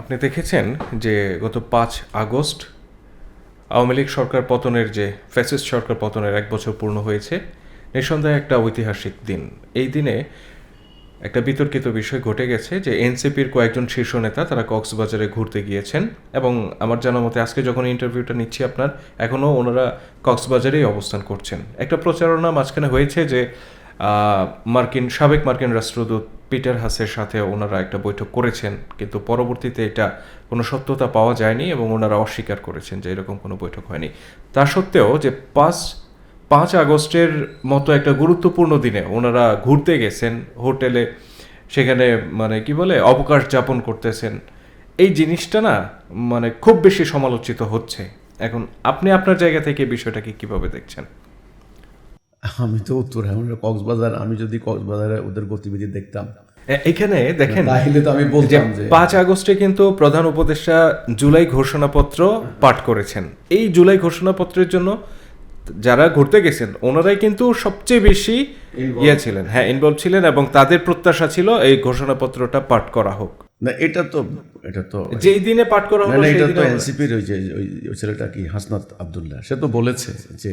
আপনি দেখেছেন যে গত পাঁচ আগস্ট আওয়ামী লীগ সরকার পতনের যে, ফ্যাসিস্ট সরকার পতনের এক বছর পূর্ণ হয়েছে, নিঃসন্দেহে একটা ঐতিহাসিক দিন। এই দিনে একটা বিতর্কিত বিষয় ঘটে গেছে যে, এনসিপির কয়েকজন শীর্ষ নেতা তারা কক্সবাজারে ঘুরতে গিয়েছেন এবং আমার জানা মতে আজকে যখন ইন্টারভিউটা নিচ্ছি আপনার এখনও ওনারা কক্সবাজারেই অবস্থান করছেন। একটা প্রচারণা মাঝখানে হয়েছে যে মার্কিন, সাবেক মার্কিন রাষ্ট্রদূত পিটার হাসের সাথে ওনারা একটা বৈঠক করেছেন, কিন্তু পরবর্তীতে এটা কোনো সত্যতা পাওয়া যায়নি এবং ওনারা অস্বীকার করেছেন যে এরকম কোনো বৈঠক হয়নি। তা সত্ত্বেও যে পাঁচ পাঁচ আগস্টের মতো একটা গুরুত্বপূর্ণ দিনে ওনারা ঘুরতে গেছেন, হোটেলে সেখানে মানে কি বলে, অবকাশ যাপন করতেছেন, এই জিনিসটা না মানে খুব বেশি সমালোচিত হচ্ছে। এখন আপনি আপনার জায়গা থেকে বিষয়টাকে কীভাবে দেখছেন? আমি তো উত্তর এখন কক্সবাজার আমি যদি কক্সবাজারে ওদের গতিবিধি দেখতাম। এখানে দেখেন তাহলে তো আমি বলতাম যে পাঁচ আগস্টে কিন্তু প্রধান উপদেষ্টা জুলাই ঘোষণাপত্র পাঠ করেছেন। এই জুলাই ঘোষণাপত্রের জন্য যারা ঘুরতে গেছেন ওনারাই কিন্তু সবচেয়ে বেশি ইয়ে ছিলেন। হ্যাঁ ইনভলভ ছিলেন এবং তাদের প্রত্যাশা ছিল এই ঘোষণাপত্রটা পাঠ করা হোক। না এটা তো এটা তো যেই দিনে পাঠ করা হলো সেই এটা তো এনসিপির ওই যে ওই ছেলেটা কি হাসনাত আবদুল্লাহ সে তো বলেছে যে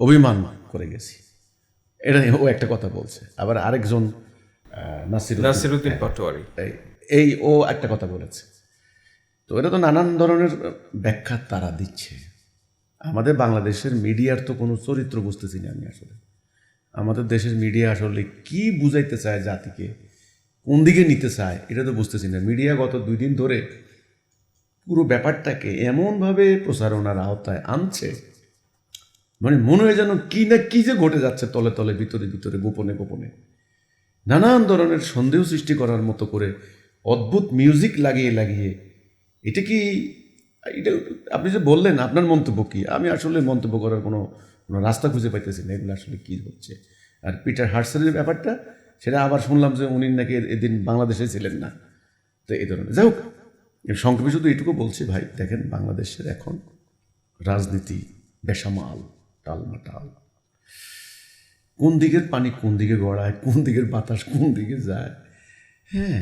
অভিমান করে গেছি। এটা ও একটা কথা বলছে। আবার আরেকজন নাসিরুদ্দিন পাটোয়ারি। এই- এই ও একটা কথা বলেছে। তো এটা তো নানান ধরনের ব্যাখ্যা তারা দিচ্ছে। আমাদের বাংলাদেশের মিডিয়ার তো কোনো চরিত্র বুঝতেছি না আমি আসলে। আমাদের দেশের মিডিয়া আসলে কি বুঝাইতে চায় জাতিকে কোন দিকে নিতে চায় এটা তো বুঝতেছি না। মিডিয়া গত দুই দিন ধরে পুরো ব্যাপারটাকে এমনভাবে প্রচারণার আওতায় আনছে মানে মনে হয় যেন কি না কি যে ঘটে যাচ্ছে তলে তলে, ভিতরে ভিতরে, গোপনে গোপনে। নানান ধরনের সন্দেহ সৃষ্টি করার মতো করে অদ্ভুত মিউজিক লাগিয়ে লাগিয়ে, এটা কি, এটা আপনি যে বললেন, আপনার মন্তব্য কি? আমি আসলে মন্তব্য করার কোনো কোনো রাস্তা খুঁজে পাইতেছি না, এগুলো আসলে কী হচ্ছে। আর পিটার হার্সেলের ব্যাপারটা, সেটা আবার শুনলাম যে উনি নাকি এদিন বাংলাদেশে ছিলেন না। তো এই ধরনের, যাই হোক, সংক্ষেপে শুধু এটুকু বলছি ভাই, দেখেন বাংলাদেশের এখন রাজনীতি বেসামাল। টালমাটাল কোন দিকের পানি কোন দিকে গড়ায়, কোন দিকের বাতাস কোন দিকে যায়? হ্যাঁ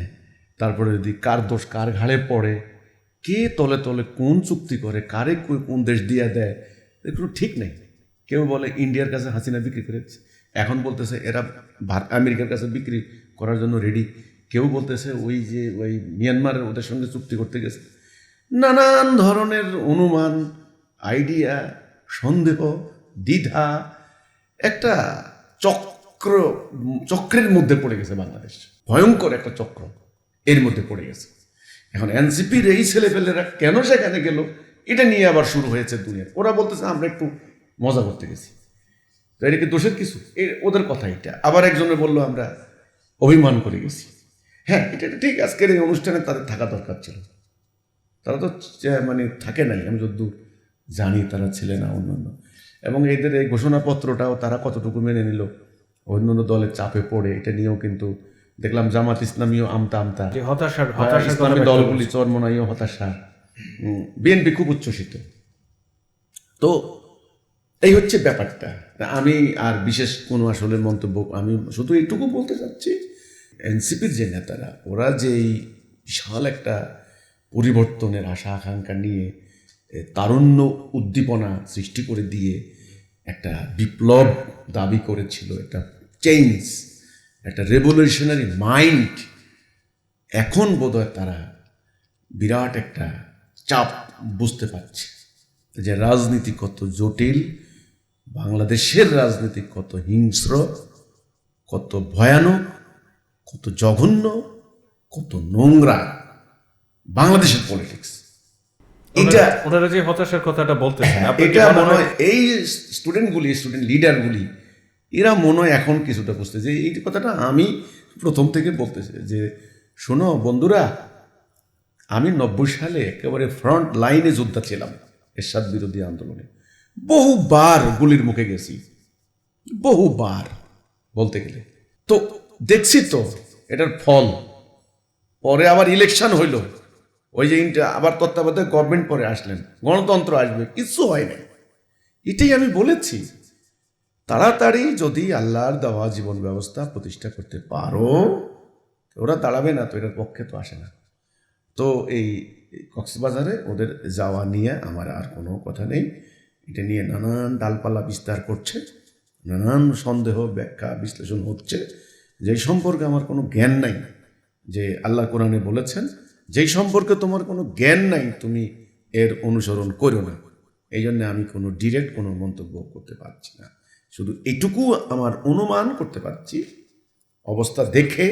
তারপরে যদি কার দোষ কার ঘাড়ে পড়ে, কে তলে তলে কোন চুক্তি করে, কারে কোন দেশ দিয়ে দেয় কোনো ঠিক নেই। কেউ বলে ইন্ডিয়ার কাছে হাসিনা বিক্রি করেছে, এখন বলতেছে এরা আমেরিকার কাছে বিক্রি করার জন্য রেডি কেউ বলতেছে ওই যে, ওই মিয়ানমারের ওদের সঙ্গে চুক্তি করতে গেছে। নানান ধরনের অনুমান আইডিয়া সন্দেহ দ্বিধা, একটা চক্র, চক্রের মধ্যে পড়ে গেছে বাংলাদেশ। ভয়ঙ্কর একটা চক্র এর মধ্যে পড়ে গেছে। এখন এনসিপির এই ছেলেপেলেরা কেন সেখানে গেল, এটা নিয়ে আবার শুরু হয়েছে দুনিয়ার ওরা বলতেছে, আমরা একটু মজা করতে গেছি। তো এটা কি দোষের কিছু? ওদের কথা এটা। আবার একজনে বলল, আমরা অভিমান করে গেছি। হ্যাঁ এটা ঠিক, আজকের এই অনুষ্ঠানে তাদের থাকা দরকার ছিল। তারা তো মানে থাকে নাই। আমি যদ্দূর জানি তারা ছিলে না অন্যান্য। এবং এদের এই ঘোষণাপত্রটাও তারা কতটুকু মেনে নিল অন্যান্য দলের চাপে পড়ে এটা নিয়েও কিন্তু দেখলাম জামাত ইসলামীও আমতা আমতা। যে হতাশার হতাশা হতাশার কথা ইসলামী দলগুলি চরমনাইও হতাশা। বিএনপি খুব উচ্ছ্বসিত। তো এই হচ্ছে ব্যাপারটা। আমি আর বিশেষ কোনো আসলে মন্তব্য আমি শুধু এইটুকু বলতে চাচ্ছি এনসিপির যে নেতারা ওরা যে এই বিশাল একটা পরিবর্তনের আশা আকাঙ্ক্ষা নিয়ে তারুণ্য উদ্দীপনা সৃষ্টি করে দিয়ে একটা বিপ্লব দাবি করেছিল, একটা চেঞ্জ একটা রেভলিউশনারি মাইন্ড এখন বোধহয় তারা বিরাট একটা চাপ বুঝতে পারছে যে রাজনীতি কত জটিল, বাংলাদেশের রাজনীতি কত হিংস্র, কত ভয়ানক, কত জঘন্য, কত নোংরা। বাংলাদেশের পলিটিক্স এটা ওনারা- যে হতাশার কথাটা বলতেছেন এটা মনে হয় এই স্টুডেন্টগুলি স্টুডেন্ট লিডারগুলি এরা মনে হয় এখন কিছুটা বুঝতে যে এই কথাটা আমি প্রথম থেকে বলতেছি যে শোনো বন্ধুরা আমি নব্বই সালে একেবারে ফ্রন্ট লাইনে যোদ্ধা ছিলাম এরশাদ বিরোধী আন্দোলনে। বহুবার গুলির মুখে গেছি। বহুবার বলতে গেলে। তো দেখছি তো এটার ফল। পরে আবার ইলেকশন হইল। ওই যে আবার তত্ত্বাবধায়ক গভর্নমেন্ট পরে আসলেন, গণতন্ত্র আসবে কিছু হয় নাই। এটাই আমি বলেছি। তাড়াতাড়ি যদি আল্লাহর দেওয়া জীবন ব্যবস্থা প্রতিষ্ঠা করতে পারো, ওরা দাঁড়াবে না তো, এটার পক্ষে তো আসে না। তো এই কক্সবাজারে ওদের যাওয়া নিয়ে আমার আর কোনো কথা নেই। এটা নিয়ে নানান ডালপালা বিস্তার করছে, নানান সন্দেহ, ব্যাখ্যা, বিশ্লেষণ হচ্ছে। যেই সম্পর্কে আমার কোনো জ্ঞান নাই, যে আল্লাহ কোরআনে বলেছেন যেই সম্পর্কে তোমার কোনো জ্ঞান নাই, তুমি এর অনুসরণ করো না। এই জন্য আমি কোনো ডিরেক্ট কোনো মন্তব্য করতে পারছি না। শুধু এটুকু আমার অনুমান করতে পারছি, অবস্থা দেখে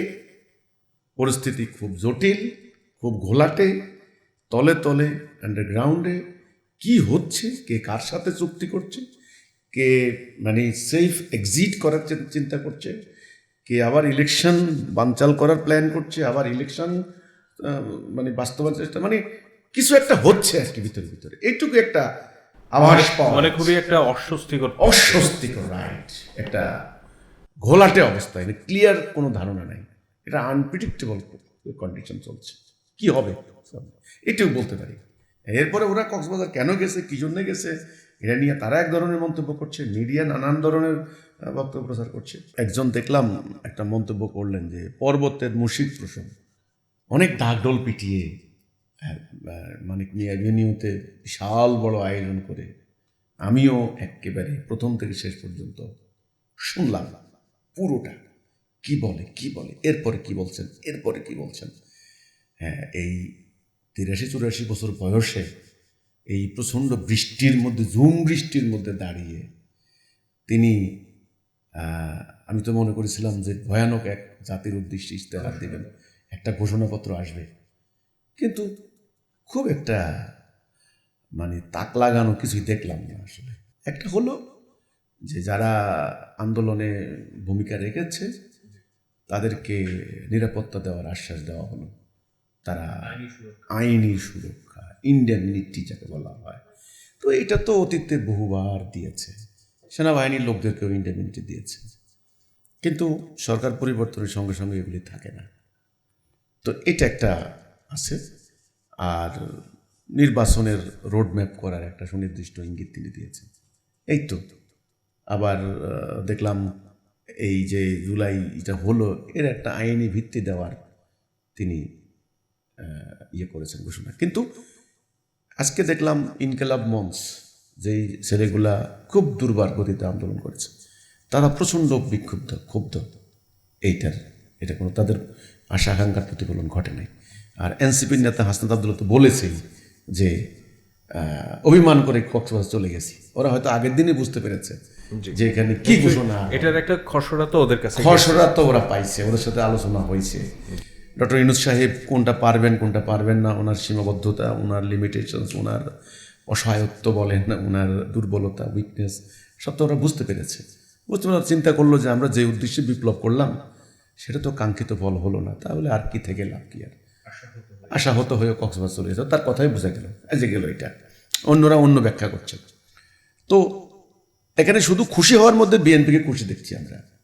পরিস্থিতি খুব জটিল, খুব ঘোলাটে, তলে তলে আন্ডারগ্রাউন্ডে কি হচ্ছে, কে কার সাথে চুক্তি করছে, কে মানে সেফ এক্সিট করার চিন্তা করছে, কে আবার ইলেকশন বানচাল করার প্ল্যান করছে, আবার ইলেকশন মানে বাস্তবায়ন চেষ্টা মানে কিছু একটা হচ্ছে আর কি ভিতরে ভিতরে। এইটুকু একটা আভাস পাওয়া মানে খুবই একটা অস্বস্তিকর অস্বস্তিকর রাইট একটা ঘোলাটে অবস্থা এটা ক্লিয়ার কোনো ধারণা নাই। এটা আনপ্রিডিক্টেবল কন্ডিশন চলছে। কি হবে? এটাও বলতে পারি। এরপরে ওরা কক্সবাজার কেন গেছে কি জন্য গেছে এটা নিয়ে তারা এক ধরনের মন্তব্য করছে মিডিয়া নানান ধরনের বক্তব্য প্রচার করছে। একজন দেখলাম একটা মন্তব্য করলেন যে পর্বতের মুশিদ প্রসঙ্গ। অনেক ঢাকঢোল পিটিয়ে মিয়া এভিনিউতে বিশাল বড় আয়োজন করে আমিও একেবারে প্রথম থেকে শেষ পর্যন্ত শুনলাম পুরোটা। কি বলে কি বলে, এরপরে কি বলছেন, এরপরে কি বলছেন? হ্যাঁ এই তিরাশি চুরাশি বছর বয়সে এই প্রচণ্ড বৃষ্টির মধ্যে, ঝুম বৃষ্টির মধ্যে দাঁড়িয়ে তিনি আমি তো মনে করেছিলাম যে ভয়ানক এক জাতির উদ্দেশ্যে ইশতেহার দেবেন। একটা ঘোষণাপত্র আসবে। কিন্তু খুব একটা মানে তাক লাগানো কিছুই দেখলাম না আসলে। একটা হলো যে যারা আন্দোলনে ভূমিকা রেখেছে তাদেরকে নিরাপত্তা দেওয়ার আশ্বাস দেওয়া হলো। তারা আইনি সুরক্ষা। ইন্ডেমনিটি যাকে বলা হয়। তো এটা তো অতীতে বহুবার দিয়েছে। সেনাবাহিনীর লোকদেরকেও ইন্ডেমনিটি দিয়েছে। কিন্তু সরকার পরিবর্তনের সঙ্গে সঙ্গে এগুলি থাকে না। তো এটা একটা আছে। আর নির্বাচনের রোডম্যাপ করার একটা সুনির্দিষ্ট ইঙ্গিত তিনি দিয়েছেন। এই তো। আবার দেখলাম এই যে জুলাই এটা হলো, এর একটা আইনি ভিত্তি দেওয়ার তিনি ইয়ে করেছেন ঘোষণা। কিন্তু আজকে দেখলাম ইনকেলাব মঞ্চ, যেই ছেলেগুলা খুব দুর্বার গতিতে আন্দোলন করেছে, তারা প্রচণ্ড বিক্ষুব্ধ, ক্ষুব্ধ, এইটার এটা কোনো তাদের আশা আকাঙ্ক্ষার প্রতিফলন ঘটে নাই। আর এনসিপির নেতা হাসনাত আবদুল্লাহ তো বলেছেই যে অভিমান করে কক্সবাজার চলে গেছি। ওরা হয়তো আগের দিনই বুঝতে পেরেছে যে এখানে কি ঘোষণা। এটার একটা খসড়া তো ওদের কাছে খসড়া তো ওরা পাইছে ওদের সাথে আলোচনা হয়েছে। ডক্টর ইনুস সাহেব কোনটা পারবেন কোনটা পারবেন না ওনার সীমাবদ্ধতা ওনার লিমিটেশনস ওনার অসহায়ত্ব বলেন ওনার দুর্বলতা উইকনেস সব তো ওরা বুঝতে পেরেছে। বুঝতে পেরে চিন্তা করল যে আমরা যে উদ্দেশ্যে বিপ্লব করলাম সেটা তো কাঙ্ক্ষিত ফল হলো না তাহলে আর কি থেকে লাভ কি আর? আশা হতো হয়ে কক্সবাজার চলে যেত তার কথাই বোঝা গেল যে গেল এটা। অন্যরা অন্য ব্যাখ্যা করছে। তো এখানে শুধু খুশি হওয়ার মধ্যে বিএনপিকে খুশি দেখছি আমরা।